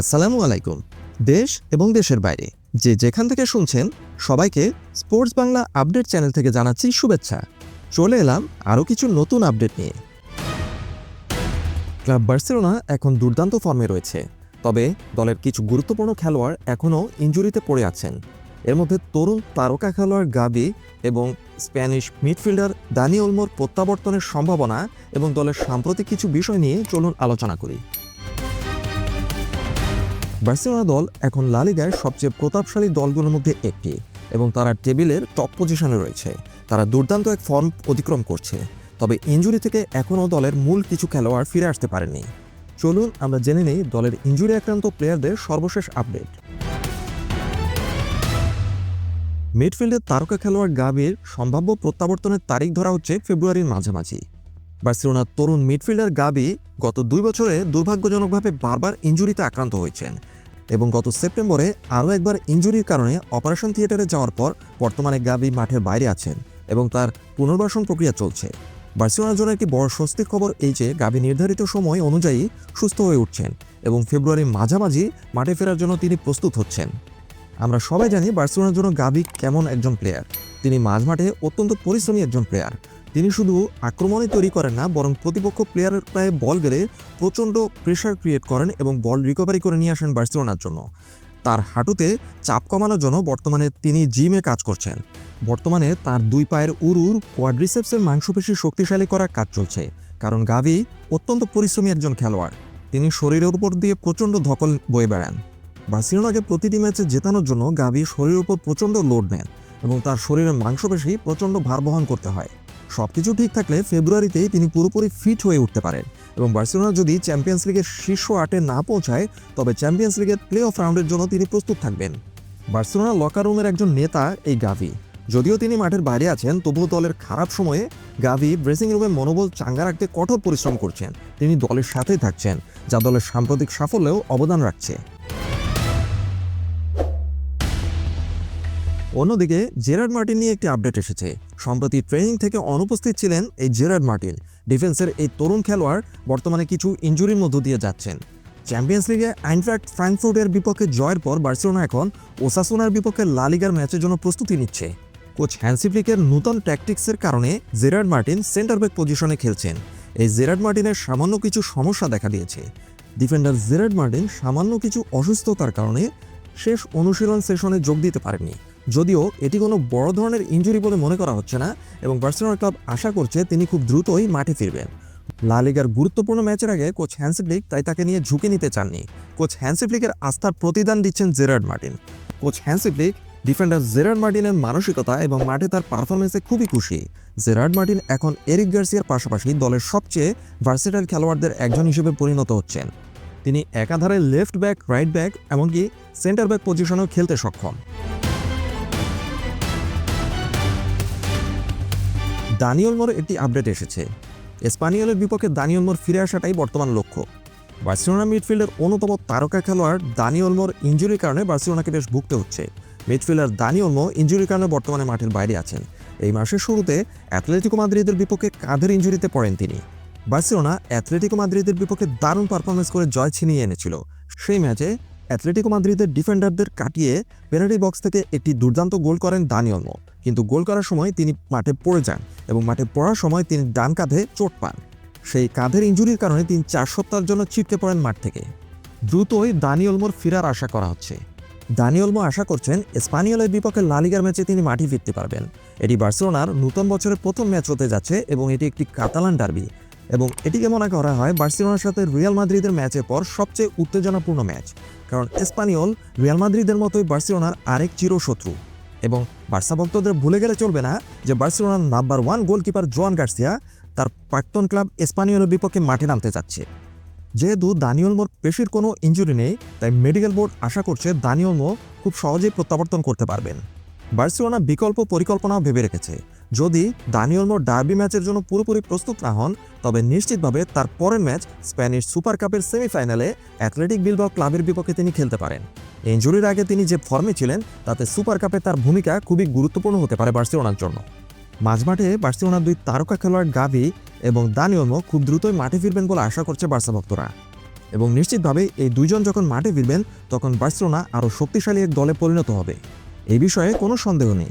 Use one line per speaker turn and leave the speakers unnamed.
আসসালামু আলাইকুম। দেশ এবং দেশের বাইরে, যে যেখান থেকে শুনছেন, সবাইকে স্পোর্টস বাংলা আপডেট চ্যানেল থেকে জানাচ্ছি শুভেচ্ছা। চলে এলাম আরও কিছু নতুন আপডেট নিয়ে। ক্লাব বার্সেলোনা এখন দুর্দান্ত ফর্মে রয়েছে, তবে দলের কিছু গুরুত্বপূর্ণ খেলোয়াড় এখনও ইনজুরিতে পড়ে আছেন। এর মধ্যে তরুণ তারকা খেলোয়াড় গাবি এবং স্প্যানিশ মিডফিল্ডার দানি ওলমোর প্রত্যাবর্তনের সম্ভাবনা এবং দলের সাম্প্রতিক কিছু বিষয় নিয়ে চলুন আলোচনা করি। বার্সেলোনা দল এখন লালিগায় সবচেয়ে প্রতাপশালী দলগুলোর মধ্যে একটি এবং তারা টেবিলের টপ পজিশনে রয়েছে। তারা দুর্দান্ত এক ফর্ম অতিক্রম করছে। তবে ইঞ্জুরি থেকে এখনও দলের মূল কিছু খেলোয়াড় ফিরে আসতে পারেনি। চলুন আমরা জেনে নেই দলের ইঞ্জুরি আক্রান্ত প্লেয়ারদের সর্বশেষ আপডেট। মিডফিল্ডের তারকা খেলোয়াড় গাবির সম্ভাব্য প্রত্যাবর্তনের তারিখ ধরা হচ্ছে ফেব্রুয়ারির মাঝামাঝি। বার্সেলোনার তরুণ মিডফিল্ডার গাবি গত দুই বছরে দুর্ভাগ্যজনকভাবে বারবার ইঞ্জুরিতে আক্রান্ত হয়েছেন এবং গত সেপ্টেম্বরে আরও একবার ইঞ্জুরির কারণে অপারেশন থিয়েটারে যাওয়ার পর বর্তমানে গাবি মাঠের বাইরে আছেন এবং তার পুনর্বাসন প্রক্রিয়া চলছে। বার্সেলোনার জন্য একটি বড় স্বস্তির খবর এই যে, গাবি নির্ধারিত সময় অনুযায়ী সুস্থ হয়ে উঠছেন এবং ফেব্রুয়ারির মাঝামাঝি মাঠে ফেরার জন্য তিনি প্রস্তুত হচ্ছেন। আমরা সবাই জানি বার্সেলোনার জন্য গাবি কেমন একজন প্লেয়ার তিনি মাঝমাঠে অত্যন্ত পরিশ্রমী একজন প্লেয়ার তিনি শুধু আক্রমণে তৈরি করেন না, বরং প্রতিপক্ষ প্লেয়ারের প্রায় বল গেলে প্রচণ্ড প্রেশার ক্রিয়েট করেন এবং বল রিকভারি করে নিয়ে আসেন বার্সেলোনার জন্য। তার হাঁটুতে চাপ কমানোর জন্য বর্তমানে তিনি জিমে কাজ করছেন। বর্তমানে তার দুই পায়ের উরুর কোয়াড্রিসেপসের মাংসপেশি শক্তিশালী করার কাজ চলছে, কারণ গাভি অত্যন্ত পরিশ্রমী একজন খেলোয়াড়। তিনি শরীরের উপর দিয়ে প্রচণ্ড ধকল বয়ে বেড়ান। বার্সেলোনাকে প্রতিটি ম্যাচে জেতানোর জন্য গাভি শরীরের উপর প্রচণ্ড লোড নেন এবং তার শরীরের মাংসপেশি প্রচণ্ড ভার বহন করতে হয়। সবকিছু ঠিক থাকলে ফেব্রুয়ারিতেই তিনি পুরোপুরি ফিট হয়ে উঠতে পারেন। এবং বার্সেলোনা যদি চ্যাম্পিয়ন্স লিগের শীর্ষ আটে না পৌঁছায়, তবে চ্যাম্পিয়ন্স লিগের প্লে অফ রাউন্ডের জন্য তিনি প্রস্তুত থাকবেন। বার্সেলোনা লকার রুমের একজন নেতা এই গাভি। যদিও তিনি মাঠের বাইরে আছেন, তবুও দলের খারাপ সময়ে গাভি ড্রেসিং রুমে মনোবল চাঙ্গা রাখতে কঠোর পরিশ্রম করছেন। তিনি দলের সাথেই থাকছেন, যা দলের সাম্প্রতিক সাফল্যেও অবদান রাখছে। অন্যদিকে, জেরার্ড মার্টিন নিয়ে একটি আপডেট এসেছে। সম্প্রতি ট্রেনিং থেকে অনুপস্থিত ছিলেন এই জেরার্ড মার্টিন। ডিফেন্সের এই তরুণ খেলোয়াড় বর্তমানে কিছু ইঞ্জুরির মধ্য দিয়ে যাচ্ছেন। চ্যাম্পিয়ন্স লিগে আইনফ্র্যাক্ট ফ্র্যাঙ্কফুর্টের বিপক্ষে জয়ের পর বার্সেলোনা এখন ওসাসোনার বিপক্ষে লালিগার ম্যাচের জন্য প্রস্তুতি নিচ্ছে। কোচ হ্যান্সিফ্লিকের নূতন ট্যাকটিক্সের কারণে জেরার্ড মার্টিন সেন্টার ব্যাক পজিশনে খেলছেন। এই জেরার্ড মার্টিনের সামান্য কিছু সমস্যা দেখা দিয়েছে। ডিফেন্ডার জেরার্ড মার্টিন সামান্য কিছু অসুস্থতার কারণে শেষ অনুশীলন সেশনে যোগ দিতে পারেনি যদিও এটি কোনো বড় ধরনের ইঞ্জুরি বলে মনে করা হচ্ছে না এবং বার্সেলোনা ক্লাব আশা করছে তিনি খুব দ্রুতই মাঠে ফিরবেন। লা লিগার গুরুত্বপূর্ণ ম্যাচের আগে কোচ হ্যান্সিফ্লিক তাই তাকে নিয়ে ঝুঁকি নিতে চাননি। কোচ হ্যান্সিফ্লিকের আস্থার প্রতিদান দিচ্ছেন Gerard Martin. Coach Hansi Flick defender Gerard মার্টিনের মানসিকতা এবং মাঠে তার পারফরমেন্সে খুবই খুশি। জেরার্ড মার্টিন এখন এরিক গার্সিয়ার পাশাপাশি দলের সবচেয়ে ভার্সেটাইল খেলোয়াড়দের একজন হিসেবে পরিণত হচ্ছেন। তিনি একাধারে লেফট ব্যাক, রাইট ব্যাক, এমনকি সেন্টার ব্যাক পজিশনেও খেলতে সক্ষম। দানিয়ল মোর একটি আপডেট এসেছে। স্পানিয়লের বিপক্ষে দানিয়ল মোর ফিরে আসাটাই বর্তমান লক্ষ্য। বার্সেলোনা মিডফিল্ডের অন্যতম তারকা খেলোয়াড় দানিয়ল মোর ইঞ্জুরির কারণে বার্সেলোনাকে বেশ ভুগতে হচ্ছে। মিডফিল্ডার দানিয়ল মো ইঞ্জুরির কারণে বর্তমানে মাঠের বাইরে আছেন। এই মাসের শুরুতে অ্যাথলেটিকো মাদ্রিদের বিপক্ষে কাঁধের ইঞ্জুরিতে পড়েন তিনি। বার্সেলোনা অ্যাথলেটিকো মাদ্রিদের বিপক্ষে দারুণ পারফরমেন্স করে জয় ছিনিয়ে এনেছিল। সেই ম্যাচে অ্যাথলেটিকো মাদ্রিদের ডিফেন্ডারদের কাটিয়ে পেনাল্টি বক্স থেকে একটি দুর্দান্ত গোল করেন দানিয়ল মো কিন্তু গোল করার সময় তিনি মাঠে পড়ে যান এবং মাঠে পড়ার সময় তিনি ডান কাঁধে চোট পান। সেই কাঁধের ইঞ্জুরির কারণে তিনি চার সপ্তাহের জন্য ছিটকে পড়েন মাঠ থেকে। দ্রুতই দানিয়লমোর ফেরার আশা করা হচ্ছে। দানিয়লমো আশা করছেন স্পানিয়লের বিপক্ষে লালিগার ম্যাচে তিনি মাঠে ফিরতে পারবেন। এটি বার্সেলোনার নতুন বছরের প্রথম ম্যাচ হতে যাচ্ছে এবং এটি একটি কাতালান ডার্বি। এবং এটিকে মনে করা হয় বার্সেলোনার সাথে রিয়াল মাদ্রিদের ম্যাচের পর সবচেয়ে উত্তেজনাপূর্ণ ম্যাচ। কারণ স্পানিয়ল রিয়াল মাদ্রিদের মতোই বার্সেলোনার আরেক চিরশত্রু। এবং বার্সা ভক্তদের ভুলে গেলে চলবে না যে বার্সেলোনার number one goalkeeper Joan Garcia তার প্রাক্তন ক্লাব স্পানিয়লের বিপক্ষে মাঠে নামতে যাচ্ছে। যেহেতু দানিয়ল মোর পেশির কোনো ইঞ্জুরি নেই, তাই মেডিকেল বোর্ড আশা করছে দানিয়ল মো খুব সহজেই প্রত্যাবর্তন করতে পারবেন। বার্সেলোনা বিকল্প পরিকল্পনাও ভেবে রেখেছে। যদি দানিয়ল মোর ডার্বি ম্যাচের জন্য পুরোপুরি প্রস্তুত না হন, তবে নিশ্চিতভাবে তার পরের ম্যাচ স্প্যানিশ সুপার কাপের সেমিফাইনালে অ্যাথলেটিক বিলবাও ক্লাবের বিপক্ষে তিনি খেলতে পারেন। ইঞ্জুরির আগে তিনি যে ফর্মে ছিলেন, তাতে সুপার কাপে তার ভূমিকা খুবই গুরুত্বপূর্ণ হতে পারে বার্সেলোনার জন্য। মাঝমাঠে বার্সেলোনার দুই তারকা খেলোয়াড় গাভি এবং দানিয়লমো খুব দ্রুতই মাঠে ফিরবেন বলে আশা করছে বার্সা ভক্তরা। এবং নিশ্চিতভাবে এই দুইজন যখন মাঠে ফিরবেন, তখন বার্সেলোনা আরও শক্তিশালী এক দলে পরিণত হবে। এই বিষয়ে কোনো সন্দেহ নেই।